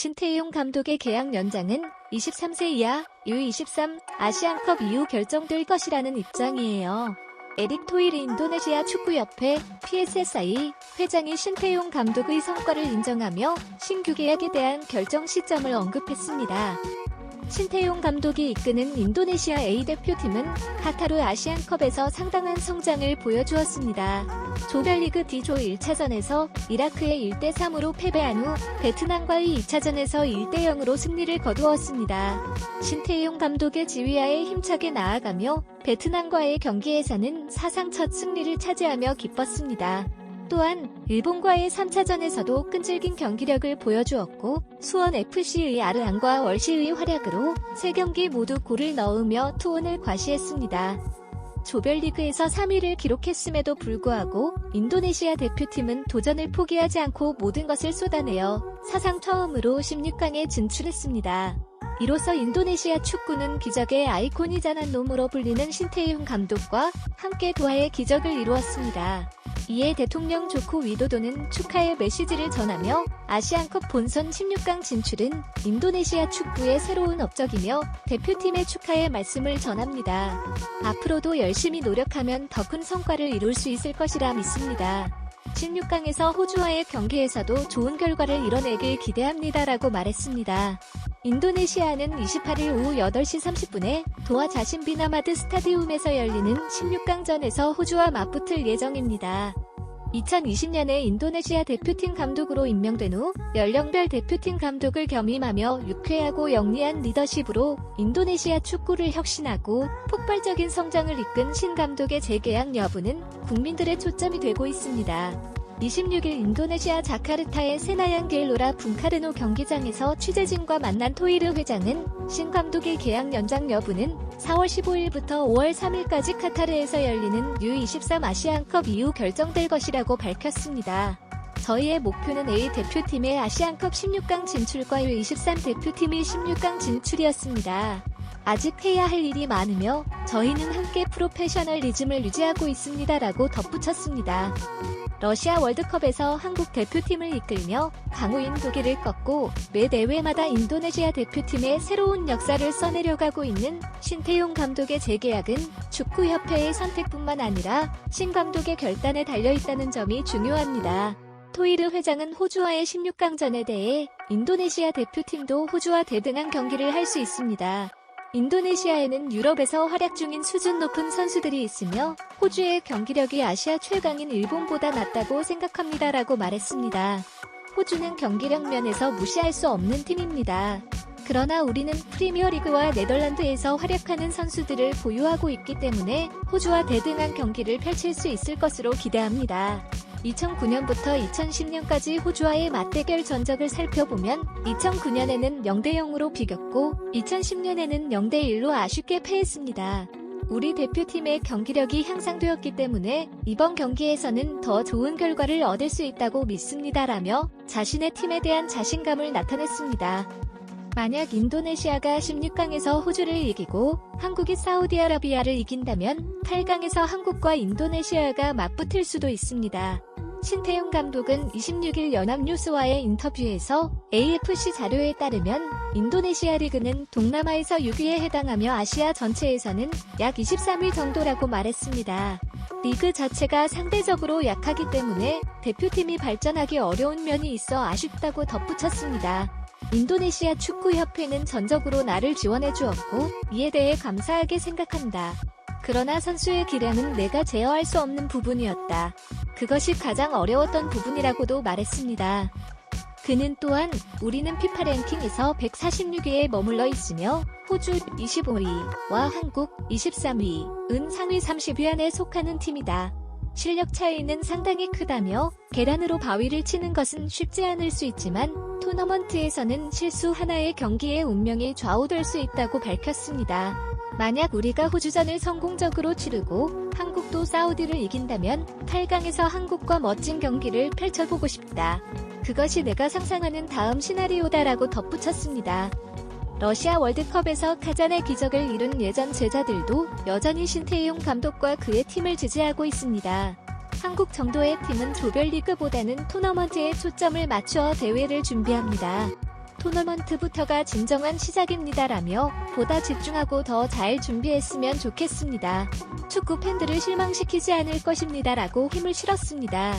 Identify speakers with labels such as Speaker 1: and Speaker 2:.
Speaker 1: 신태용 감독의 계약 연장은 23세 이하 U23 아시안컵 이후 결정될 것이라는 입장이에요. 에릭 토일 인도네시아 축구협회 PSSI 회장이 신태용 감독의 성과를 인정하며 신규 계약에 대한 결정 시점을 언급했습니다. 신태용 감독이 이끄는 인도네시아 A 대표팀은 카타르 아시안컵에서 상당한 성장을 보여주었습니다. 조별리그 D조 1차전에서 이라크에 1대3으로 패배한 후 베트남과의 2차전에서 1대0으로 승리를 거두었습니다. 신태용 감독의 지휘하에 힘차게 나아가며 베트남과의 경기에서는 사상 첫 승리를 차지하며 기뻤습니다. 또한 일본과의 3차전에서도 끈질긴 경기력을 보여주었고 수원 FC의 아르안과 월시의 활약으로 3경기 모두 골을 넣으며 투혼을 과시했습니다. 조별리그에서 3위를 기록했음에도 불구하고 인도네시아 대표팀은 도전을 포기하지 않고 모든 것을 쏟아내어 사상 처음으로 16강에 진출했습니다. 이로써 인도네시아 축구는 기적의 아이콘이자는 놈으로 불리는 신태용 감독과 함께 도하의 기적을 이루었습니다. 이에 대통령 조코 위도도는 축하의 메시지를 전하며 아시안컵 본선 16강 진출은 인도네시아 축구의 새로운 업적이며 대표팀의 축하의 말씀을 전합니다. 앞으로도 열심히 노력하면 더 큰 성과를 이룰 수 있을 것이라 믿습니다. 16강에서 호주와의 경기에서도 좋은 결과를 이뤄내길 기대합니다라고 말했습니다. 인도네시아는 28일 오후 8시 30분에 도하 자신비나마드 스타디움에서 열리는 16강전에서 호주와 맞붙을 예정입니다. 2020년에 인도네시아 대표팀 감독으로 임명된 후 연령별 대표팀 감독을 겸임하며 유쾌하고 영리한 리더십으로 인도네시아 축구를 혁신하고 폭발적인 성장을 이끈 신 감독의 재계약 여부는 국민들의 초점이 되고 있습니다. 26일 인도네시아 자카르타의 세나양 겔로라 분카르노 경기장에서 취재진과 만난 토이르 회장은 신 감독의 계약 연장 여부는 4월 15일부터 5월 3일까지 카타르에서 열리는 U23 아시안컵 이후 결정될 것이라고 밝혔습니다. 저희의 목표는 A 대표팀의 아시안컵 16강 진출과 U23 대표팀의 16강 진출이었습니다. 아직 해야 할 일이 많으며 저희는 함께 프로페셔널리즘을 유지하고 있습니다라고 덧붙였습니다. 러시아 월드컵에서 한국 대표팀을 이끌며 강호인 독일을 꺾고 매 대회마다 인도네시아 대표팀의 새로운 역사를 써내려가고 있는 신태용 감독의 재계약은 축구협회의 선택뿐만 아니라 신 감독의 결단에 달려있다는 점이 중요합니다. 토이르 회장은 호주와의 16강전에 대해 인도네시아 대표팀도 호주와 대등한 경기를 할 수 있습니다. 인도네시아에는 유럽에서 활약 중인 수준 높은 선수들이 있으며 호주의 경기력이 아시아 최강인 일본보다 낫다고 생각합니다라고 말했습니다. 호주는 경기력 면에서 무시할 수 없는 팀입니다. 그러나 우리는 프리미어리그와 네덜란드에서 활약하는 선수들을 보유하고 있기 때문에 호주와 대등한 경기를 펼칠 수 있을 것으로 기대합니다. 2009년부터 2010년까지 호주와의 맞대결 전적을 살펴보면 2009년에는 0대0으로 비겼고 2010년에는 0대1로 아쉽게 패했습니다. 우리 대표팀의 경기력이 향상되었기 때문에 이번 경기에서는 더 좋은 결과를 얻을 수 있다고 믿습니다라며 자신의 팀에 대한 자신감을 나타냈습니다. 만약 인도네시아가 16강에서 호주를 이기고 한국이 사우디아라비아를 이긴다면 8강에서 한국과 인도네시아가 맞붙을 수도 있습니다. 신태용 감독은 26일 연합뉴스와의 인터뷰에서 AFC 자료에 따르면 인도네시아 리그는 동남아에서 6위에 해당하며 아시아 전체에서는 약 23위 정도라고 말했습니다. 리그 자체가 상대적으로 약하기 때문에 대표팀이 발전하기 어려운 면이 있어 아쉽다고 덧붙였습니다. 인도네시아 축구협회는 전적으로 나를 지원해 주었고 이에 대해 감사하게 생각한다. 그러나 선수의 기량은 내가 제어할 수 없는 부분이었다. 그것이 가장 어려웠던 부분이라고도 말했습니다. 그는 또한 우리는 피파 랭킹에서 146위에 머물러 있으며 호주 25위와 한국 23위, 은 상위 30위 안에 속하는 팀이다. 실력 차이는 상당히 크다며 계란으로 바위를 치는 것은 쉽지 않을 수 있지만 토너먼트에서는 실수 하나의 경기에 운명이 좌우될 수 있다고 밝혔습니다. 만약 우리가 호주전을 성공적으로 치르고 한국도 사우디를 이긴다면 8강에서 한국과 멋진 경기를 펼쳐보고 싶다. 그것이 내가 상상하는 다음 시나리오다라고 덧붙였습니다. 러시아 월드컵에서 카잔의 기적을 이룬 예전 제자들도 여전히 신태용 감독과 그의 팀을 지지하고 있습니다. 한국 정도의 팀은 조별리그보다는 토너먼트에 초점을 맞추어 대회를 준비합니다. 토너먼트부터가 진정한 시작입니다라며 보다 집중하고 더 잘 준비했으면 좋겠습니다. 축구 팬들을 실망시키지 않을 것입니다라고 힘을 실었습니다.